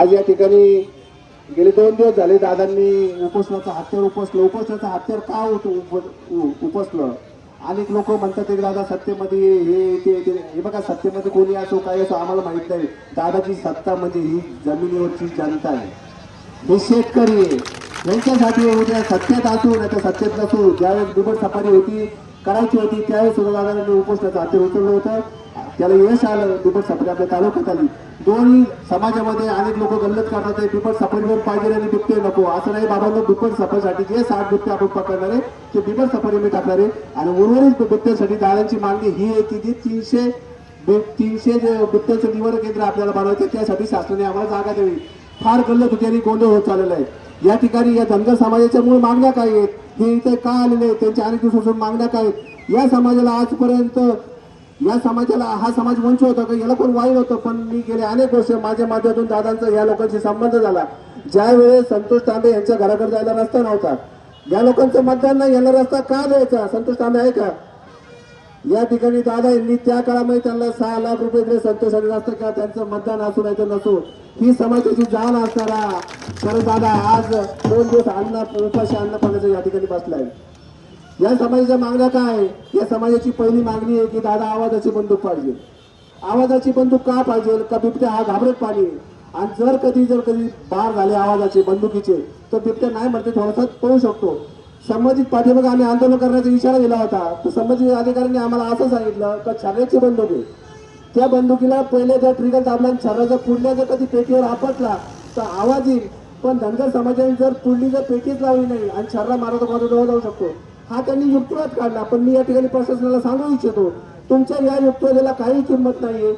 आज या ठिकाणी गेले दोन दिवस झाले दादांनी उपोषणाचं हत्यार उपसलं उपोषणाचं हत्यार का उप- उप- उपसलं अनेक लोक म्हणतात दादा सत्तेमध्ये हे ते हे बघा सत्तेमध्ये कोणी असो काय असो आम्हाला माहीत नाही. दादाची सत्ता म्हणजे ही जमिनीवरची जनता आहे. हे शेतकरी आहे. यांच्यासाठी उद्या सत्तेत असू नाही सत्तेत नसू. ज्यावेळेस दुबट सफारी होती करायची होती त्यावेळेस सुद्धा दादांनी उपोषणाचं हत्यार उचललं होतं. त्याला यश आलं दुबट सफारी आपल्या तालुक्यात आली दोन्ही समाजामध्ये अनेक लोक गल्लत करतात आहे. दुप्पट सफारीवर पाहिजे आणि बिबटे नको. असं नाही बाबांना दुप्पट सफारीसाठी जे साठ बिबटे आपण पकडणार आहे ते बिपट सफारी मी टाकणार. आहे आणि उर्वरित बिबट्यांसाठी दादांची मागणी ही आहे की जी तीनशे तीनशे जे बिबट्यांचं निवारण केंद्र आपल्याला बनवायचं त्यासाठी शासनाने आम्हाला जागा द्यावी. फार गल्लत होती आणि गोंधळ होत चाललेला आहे. या ठिकाणी या धनगर समाजाच्या मूळ मागण्या काय आहेत? हे इथे का आलेले आहेत? त्यांच्या अनेक दिवसापासून मागण्या काय आहेत? या समाजाला आजपर्यंत या समाजाला हा समाज वंच होता का? याला कोण वाईट होतं? पण मी गेले अनेक वर्ष माझ्या माध्यमातून दादांचा या लोकांशी संबंध झाला. ज्यावेळेस संतोष तांबे यांच्या घराकडे जायला रस्ता नव्हता. या लोकांचं मतदान नाही याला रस्ता का द्यायचा? संतोष तांबे आहे का? या ठिकाणी दादा यांनी त्या काळामध्ये त्यांना सहा लाख रुपये दिले. संतोषाने रस्ता का त्यांचं मतदान असू नाही तर नसो. ही समाजाची जाण असणारा. खरं दादा आज दोन दिवस अन्न उपाशी अन्न पाण्याचं या ठिकाणी बसलाय. या समाजाच्या मागण्या काय? या समाजाची पहिली मागणी आहे की दादा आवाजाची बंदूक पाहिजे. आवाजाची बंदूक का पाहिजे? का बिबट्या हा घाबरत पाणी आणि जर कधी जर कधी बार झाले आवाजाचे बंदुकीचे तर बिबट्या नाही म्हणते थोडासा पळू शकतो. संबंधित पाठीमागे आम्ही आंदोलन करण्याचा इशारा दिला होता. तर संबंधित अधिकाऱ्यांनी आम्हाला असं सांगितलं का छर्याची बंदूक आहे. त्या बंदुकीला पहिले जर ट्रिगर दाबला आणि छर्रा जर पुढल्या जर कधी पेटीवर आपटला तर आवाज येईल. पण धनगर समाजाने जर पुढली जर पेटीच लावली नाही आणि छर्रा मारत मारत जवळ जाऊ शकतो. हा त्यांनी युक्तिवाद काढला. पण मी या ठिकाणी प्रशासनाला सांगू इच्छितो तुमच्या या युक्तिवादाला काही किंमत नाहीये.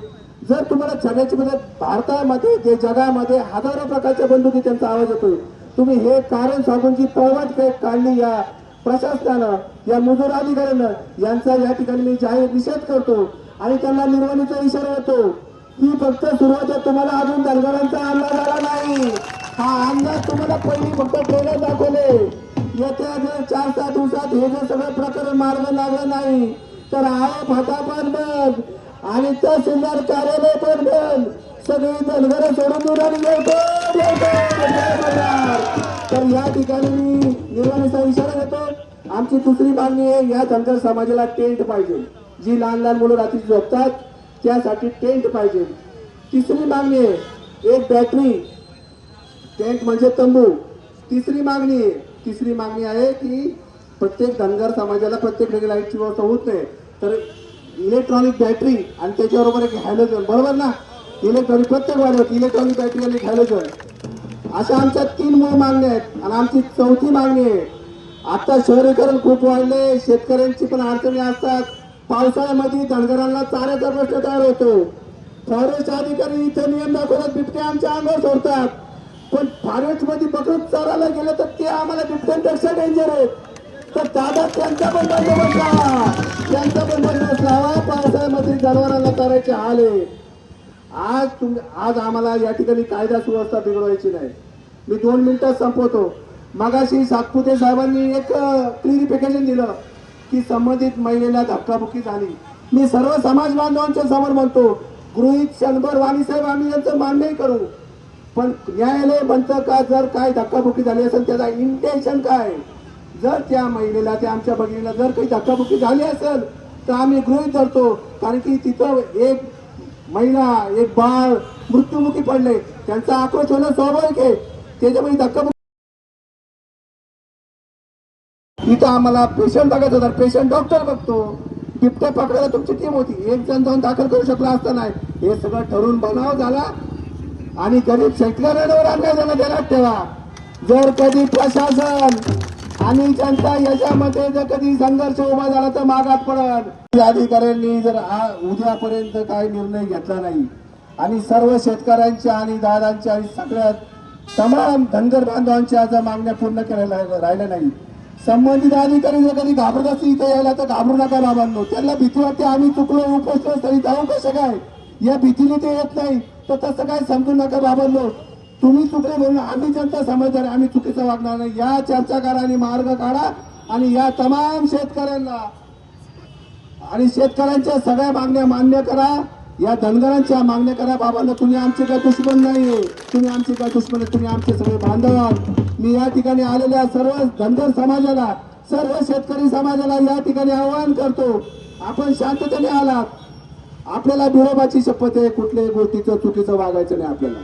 जर तुम्हाला छाण्याची मदत म्हणजे भारतामध्ये जे जगामध्ये हजारो प्रकारच्या बंदुकी त्यांचा आवाज येतोय तुम्ही हे कारण सांगून जी पळवट काढली या प्रशासनानं या मजूर अधिकाऱ्यानं यांचा या ठिकाणी मी जाहीर निषेध करतो आणि त्यांना निर्वाणीचा इशारा येतो ही फक्त सुरुवात तुम्हाला अजून दलगडांचा अंदाज आला नाही. हा अंदाज तुम्हाला पहिली फक्त ट्रेलर दाखवले. येत्या चार सात दिवसात हे जे सगळं प्रकरण मार्ग लागलं नाही. तर आहे पण बंद आणि तहसीलदार कार्यालय पण बंद सगळी धनगर सोडून दूर आणि तर या ठिकाणी मी निर्वाणीचा इशारा देतो. आमची दुसरी मागणी आहे या धनगर समाजाला टेंट पाहिजे. जी लहान लहान मुलं रात्री झोपतात त्यासाठी टेंट पाहिजे. तिसरी मागणी आहे एक बॅटरी टेंट म्हणजे तंबू. तिसरी मागणी आहे तिसरी मागणी आहे की प्रत्येक धनगर समाजाला प्रत्येक ठिकाणी लाईटची व्यवस्था होत नाही. तर इलेक्ट्रॉनिक बॅटरी आणि त्याच्याबरोबर एक हॅलोजन बरोबर ना? इलेक्ट्रॉनिक प्रत्येक वाढवत इलेक्ट्रॉनिक बॅटरी आणि हॅलोजन अशा आमच्या तीन मूळ मागण्या आहेत आणि आमची चौथी मागणी आहे. आता शहरीकरण खूप वाढले शेतकऱ्यांची पण अडचणी असतात. पावसाळ्यामध्ये धनगरांना चाऱ्याचा प्रश्न तयार होतो. फॉरेस्ट अधिकारी इथे नियम दाखवतात बिबटे आमच्या अंगावर सोडतात. पण फॉरेस्टमध्ये बकरत चारायला गेलं तर ते आम्हाला बिबट्यांपेक्षा डेंजर आहेत. तर दादा त्यांचा पण बंदोबस्त लावा त्यांचा पण बंदोबस्त लावा हो, पावसाळ्यामध्ये जनावरांना करायचे आले आज तुम आज आम्हाला या ठिकाणी कायदा सुव्यवस्था बिघडवायची नाही. मी दोन मिनिटात संपवतो. मगाशी सातपुते साहेबांनी एक क्लिरिफिकेशन दिलं की संबंधित महिलेला धक्काबुक्की झाली. मी सर्व समाज बांधवांच्या समोर म्हणतो गृहित शंभर वाणी साहेब आम्ही यांचं मान्यही करू. पण न्यायालय म्हणतं का? जर काय धक्काबुक्की झाली असेल त्याचा इंटेन्शन काय? जर त्या महिलेला त्या आमच्या भगिनीला जर काही धक्काबुक्की झाली असेल तर आम्ही गृहित धरतो. कारण की तिथं एक महिला एक बाळ मृत्युमुखी पडले. त्यांचा आक्रोश होणं स्वाभाविक आहे. त्याच्यामुळे धक्काबुक्की इथं आम्हाला पेशंट बघायचं होता. पेशंट डॉक्टर बघतो. बिबट्या पकडायला तुमची टीम होती. एक जण जाऊन दाखल करू शकला असता नाही. हे सगळं ठरून बनाव झाला. आणि गरीब शेतकऱ्यांवर अन्याय झाला त्याला ठेवा. जर कधी प्रशासन आणि जनता याच्यामध्ये जर कधी संघर्ष उभा झाला तर मागात पडत अधिकाऱ्यांनी जर उद्यापर्यंत काही निर्णय घेतला नाही आणि सर्व शेतकऱ्यांच्या आणि दादांच्या आणि सगळ्या तमाम धनगर बांधवांच्या जर मागण्या पूर्ण करायला राहिल्या नाही संबंधित अधिकारी जर कधी घाबरत असतील इथे यायला तर घाबरू नका बाबांनो. त्यांना भीती वाटते आम्ही चुकलो उपोषलो तरी जाऊ कसं काय? या भीतीने ते येत नाही तर तसं काय समजू नका बाबांनो. तुम्ही चुकले म्हणून आम्ही जनता समजदार आम्ही चुकीचं वागणार नाही. या चर्चा करा आणि मार्ग काढा आणि या तमाम शेतकऱ्यांना आणि शेतकऱ्यांच्या सगळ्या मागण्या मान्य करा. या धनगरांच्या मागण्या करा बाबांना तुम्ही आमचे काय दुश्मन नाही. तुम्ही आमचे काय दुश्मन आहे, तुम्ही आमचे सगळे बांधव मी या ठिकाणी आलेल्या सर्व धनगर समाजाला सर्व शेतकरी समाजाला या ठिकाणी आवाहन करतो. आपण शांततेने आलात. आपल्याला बिरोबाची शपथ आहे. कुठल्याही गोष्टीचं चुकीचं वागायचं नाही आपल्याला.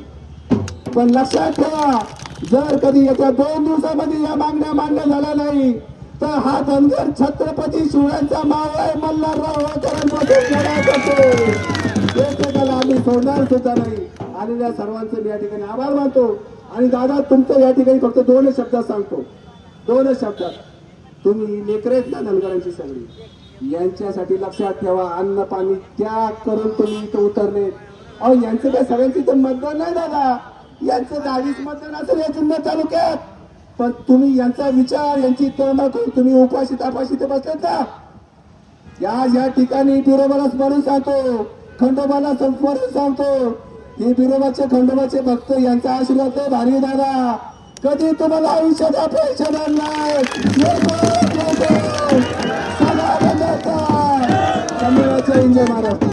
पण लक्षात ठेवा जर कधी येत्या दोन दिवसामध्ये या मागण्या मान्य झाल्या नाही तर हा धनगर छत्रपती शिवरायांचा मावळा आहे मल्हारराव आम्ही सोडणार सुद्धा नाही. आलेल्या सर्वांचं मी या ठिकाणी आभार मानतो. आणि दादा तुमचं या ठिकाणी फक्त दोनच शब्दात सांगतो. दोनच शब्दात तुम्ही लेकरेच ना धनगरांची सगळी? यांच्यासाठी लक्षात ठेवा अन्न पाणी त्याग करून तुम्ही इथं उतरले. अहो यांचं काय सगळ्यांची तर मतदान नाही दादा. यांचं दहावीस मतदान असेल या जुन्नर तालुक्यात. पण तुम्ही यांचा विचार यांची तळमळ करून तुम्ही उपाशी तापाशी ते बसलेत ना. या या ठिकाणी बिरोबाला स्मरून सांगतो. खंडोबाला स्मरून सांगतो. हे बिरोबाचे खंडोबाचे भक्त यांचा आशीर्वाद भारी दादा. कधी तुम्हाला आयुष्यात अपेक्षा नाही? महाराष्ट्र.